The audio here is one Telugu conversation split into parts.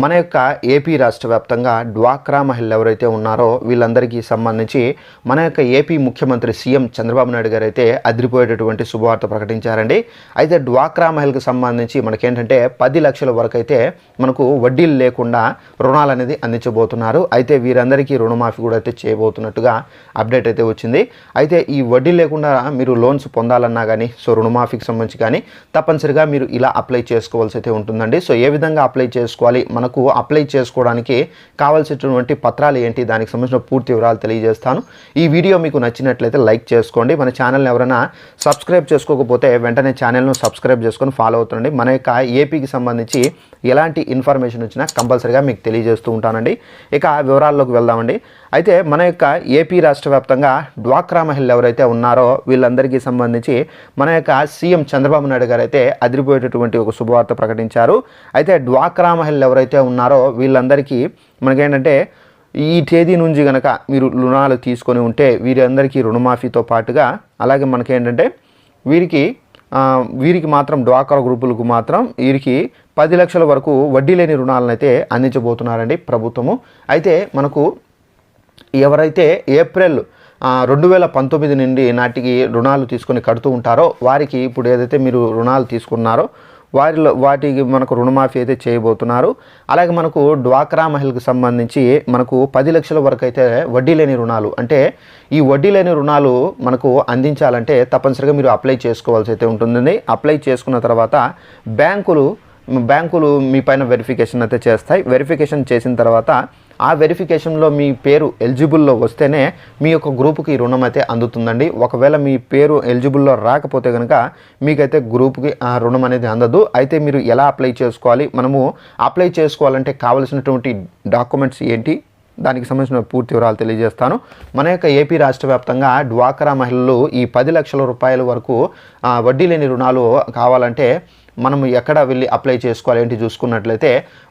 మన యొక్క ఏపీ రాష్ట్ర వ్యాప్తంగా డ్వాక్రా మహిళలు ఎవరైతే ఉన్నారో వీళ్ళందరికీ సంబంధించి మన యొక్క ఏపీ ముఖ్యమంత్రి సీఎం చంద్రబాబు నాయుడు గారు అయితే అదిరిపోయేటటువంటి శుభవార్త ప్రకటించారండి. అయితే డ్వాక్రా మహిళకు సంబంధించి మనకేంటంటే పది లక్షల వరకు అయితే మనకు వడ్డీలు లేకుండా రుణాలు అనేది అందించబోతున్నారు. అయితే వీరందరికీ రుణమాఫీ కూడా అయితే చేయబోతున్నట్టుగా అప్డేట్ అయితే వచ్చింది. అయితే ఈ వడ్డీ లేకుండా మీరు లోన్స్ పొందాలన్నా కానీ సో రుణమాఫీకి సంబంధించి కానీ తప్పనిసరిగా మీరు ఇలా అప్లై చేసుకోవాల్సి అయితే ఉంటుందండి. సో ఏ విధంగా అప్లై చేసుకోవాలి? మన మనకు అప్లై చేసుకోవడానికి కావాల్సినటువంటి పత్రాలు ఏంటి? దానికి సంబంధించిన పూర్తి వివరాలు తెలియజేస్తాను. ఈ వీడియో మీకు నచ్చినట్లయితే లైక్ చేసుకోండి. మన ఛానల్ని ఎవరైనా సబ్స్క్రైబ్ చేసుకోకపోతే వెంటనే ఛానల్ను సబ్స్క్రైబ్ చేసుకొని ఫాలో అవుతుండండి. మన యొక్క ఏపీకి సంబంధించి ఎలాంటి ఇన్ఫర్మేషన్ వచ్చినా కంపల్సరీగా మీకు తెలియజేస్తూ ఉంటానండి. ఇక వివరాల్లోకి వెళ్దామండి. అయితే మన యొక్క ఏపీ రాష్ట్ర వ్యాప్తంగా డ్వాక్రా మహిళలు ఎవరైతే ఉన్నారో వీళ్ళందరికీ సంబంధించి మన యొక్క సీఎం చంద్రబాబు నాయుడు గారు అయితే అదిరిపోయేటటువంటి ఒక శుభవార్త ప్రకటించారు. అయితే డ్వాక్రా మహిళలు ఎవరైతే ఉన్నారో వీళ్ళందరికీ మనకేంటంటే ఈ తేదీ నుంచి కనుక మీరు రుణాలు తీసుకొని ఉంటే వీరందరికీ రుణమాఫీతో పాటుగా అలాగే మనకేంటంటే వీరికి వీరికి మాత్రం డ్వాక్రా గ్రూపులకు మాత్రం వీరికి పది లక్షల వరకు వడ్డీ లేని రుణాలను అయితే అందించబోతున్నారండి ప్రభుత్వము. అయితే మనకు ఎవరైతే ఏప్రిల్ రెండు వేల పంతొమ్మిది నుండి నాటికి రుణాలు తీసుకొని కడుతూ ఉంటారో వారికి ఇప్పుడు ఏదైతే మీరు రుణాలు తీసుకున్నారో వారిలో వాటికి మనకు రుణమాఫీ అయితే చేయబోతున్నారు. అలాగే మనకు డ్వాక్రా మహిళకు సంబంధించి మనకు పది లక్షల వరకు అయితే వడ్డీ లేని రుణాలు అంటే ఈ వడ్డీ లేని రుణాలు మనకు అందించాలంటే తప్పనిసరిగా మీరు అప్లై చేసుకోవాల్సి అయితే ఉంటుందండి. అప్లై చేసుకున్న తర్వాత బ్యాంకులు బ్యాంకులు మీ పైన వెరిఫికేషన్ అయితే చేస్తాయి. వెరిఫికేషన్ చేసిన తర్వాత ఆ వెరిఫికేషన్లో మీ పేరు ఎలిజిబుల్లో వస్తేనే మీ యొక్క గ్రూపుకి రుణం అయితే అందుతుందండి. ఒకవేళ మీ పేరు ఎలిజిబుల్లో రాకపోతే కనుక మీకైతే గ్రూప్కి రుణం అనేది అందదు. అయితే మీరు ఎలా అప్లై చేసుకోవాలి? మనము అప్లై చేసుకోవాలంటే కావలసినటువంటి డాక్యుమెంట్స్ ఏంటి? దానికి సంబంధించిన పూర్తి వివరాలు తెలియజేస్తాను. మన యొక్క ఏపీ రాష్ట్ర వ్యాప్తంగా డ్వాక్రా మహిళలు ఈ పది లక్షల రూపాయల వరకు వడ్డీ లేని రుణాలు కావాలంటే మనం ఎక్కడ వెళ్ళి అప్లై చేసుకోవాలి ఏంటి చూసుకున్నట్లయితే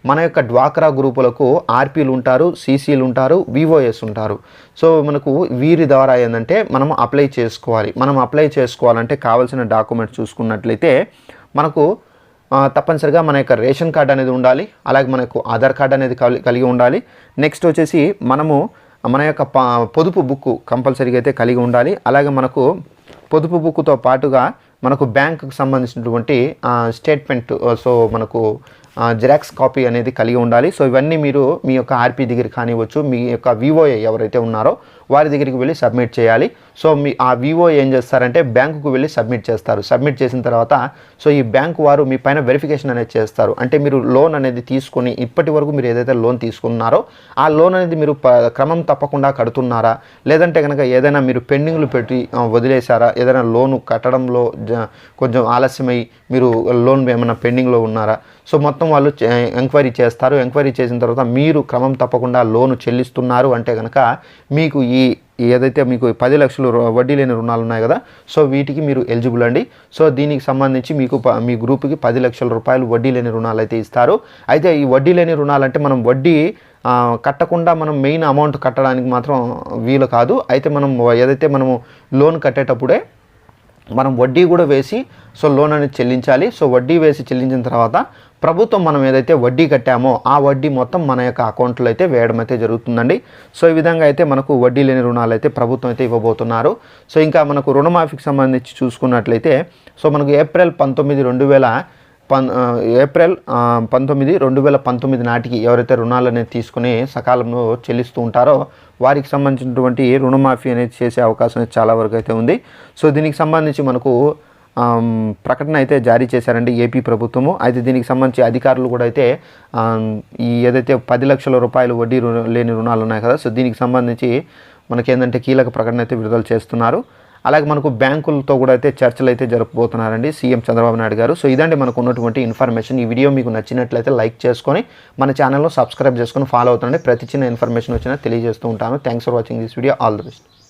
మన యొక్క డ్వాక్రా గ్రూపులకు ఆర్పీలు ఉంటారు సీసీలు ఉంటారు వివోఎస్ ఉంటారు. సో మనకు వీరి ద్వారా ఏంటంటే మనం అప్లై చేసుకోవాలి. మనం అప్లై చేసుకోవాలంటే కావాల్సిన డాక్యుమెంట్స్ చూసుకున్నట్లయితే మనకు తప్పనిసరిగా మన యొక్క రేషన్ కార్డ్ అనేది ఉండాలి అలాగే మనకు ఆధార్ కార్డ్ అనేది కలిగి ఉండాలి. నెక్స్ట్ వచ్చేసి మనము మన యొక్క పొదుపు బుక్ కంపల్సరీగా అయితే కలిగి ఉండాలి. అలాగే మనకు పొదుపు బుక్తో పాటుగా మనకు బ్యాంకుకు సంబంధించినటువంటి ఆ, స్టేట్మెంట్ సో uh, మనకు జిరాక్స్ కాపీ అనేది కలిగి ఉండాలి. సో ఇవన్నీ మీరు మీ యొక్క ఆర్పీ దగ్గర కానివ్వచ్చు మీ యొక్క వివోఏ ఎవరైతే ఉన్నారో వారి దగ్గరికి వెళ్ళి సబ్మిట్ చేయాలి. సో మీ ఆ వివో ఏం చేస్తారంటే బ్యాంకుకు వెళ్ళి సబ్మిట్ చేస్తారు. సబ్మిట్ చేసిన తర్వాత సో ఈ బ్యాంకు వారు మీ పైన వెరిఫికేషన్ అనేది చేస్తారు. అంటే మీరు లోన్ అనేది తీసుకొని ఇప్పటి వరకు మీరు ఏదైతే లోన్ తీసుకున్నారో ఆ లోన్ అనేది మీరు ప- క్రమం తప్పకుండా కడుతున్నారా? లేదంటే కనుక ఏదైనా మీరు పెండింగ్లు పెట్టి వదిలేశారా? ఏదైనా లోను కట్టడంలో జ- కొంచెం ఆలస్యమై మీరు లోన్ ఏమైనా పెండింగ్లో ఉన్నారా? సో మొత్తం వాళ్ళు ఎంక్వైరీ చేస్తారు. ఎంక్వైరీ చేసిన తర్వాత మీరు క్రమం తప్పకుండా లోను చెల్లిస్తున్నారు అంటే కనుక మీకు ఈ ఏదైతే మీకు పది లక్షలు వడ్డీ లేని రుణాలు ఉన్నాయి కదా సో వీటికి మీరు ఎలిజిబుల్ అండి. సో దీనికి సంబంధించి మీకు ప- మీ గ్రూప్కి పది లక్షల రూపాయలు వడ్డీ లేని రుణాలు అయితే ఇస్తారు. అయితే ఈ వడ్డీ లేని రుణాలు అంటే మనం వడ్డీ కట్టకుండా మనం మెయిన్ అమౌంట్ కట్టడానికి మాత్రం వీలు కాదు. అయితే మనం ఏదైతే మనము లోన్ కట్టేటప్పుడే మనం వడ్డీ కూడా వేసి సో లోన్ అనేది చెల్లించాలి. సో వడ్డీ వేసి చెల్లించిన తర్వాత ప్రభుత్వం మనం ఏదైతే వడ్డీ కట్టామో ఆ వడ్డీ మొత్తం మన యొక్క అకౌంట్లో అయితే వేయడం అయితే జరుగుతుందండి. సో ఈ విధంగా అయితే మనకు వడ్డీ లేని రుణాలు అయితే ప్రభుత్వం అయితే ఇవ్వబోతున్నారు. సో ఇంకా మనకు రుణమాఫీకి సంబంధించి చూసుకున్నట్లయితే సో మనకు ఏప్రిల్ పంతొమ్మిది రెండు వేల పన్ ఏప్రిల్ పంతొమ్మిది రెండు వేల పంతొమ్మిది నాటికి ఎవరైతే రుణాలు అనేది తీసుకుని సకాలంలో చెల్లిస్తూ ఉంటారో వారికి సంబంధించినటువంటి రుణమాఫీ అనేది చేసే అవకాశం అయితే చాలా వరకు అయితే ఉంది. సో దీనికి సంబంధించి మనకు ప్రకటన అయితే జారీ చేశారండి ఏపీ ప్రభుత్వము. అయితే దీనికి సంబంధించి అధికారులు కూడా అయితే ఈ ఏదైతే పది లక్షల రూపాయలు వడ్డీ రుణ లేని రుణాలు ఉన్నాయి కదా సో దీనికి సంబంధించి మనకేంటంటే కీలక ప్రకటన అయితే విడుదల చేస్తున్నారు. అలాగే మనకు బ్యాంకులతో కూడా అయితే చర్చలు అయితే జరపబోతున్నారండి సీఎం చంద్రబాబు నాయుడు గారు. సో ఇదండి మనకు ఉన్నటువంటి ఇన్ఫర్మేషన్. ఈ వీడియో మీకు నచ్చినట్లయితే లైక్ చేసుకొని మన ఛానల్లో సబ్స్క్రైబ్ చేసుకొని ఫాలో అవుతుండండి. ప్రతి చిన్న ఇన్ఫర్మేషన్ వచ్చినా తెలియజేస్తూ ఉంటాను. Thanks for watching this video all the best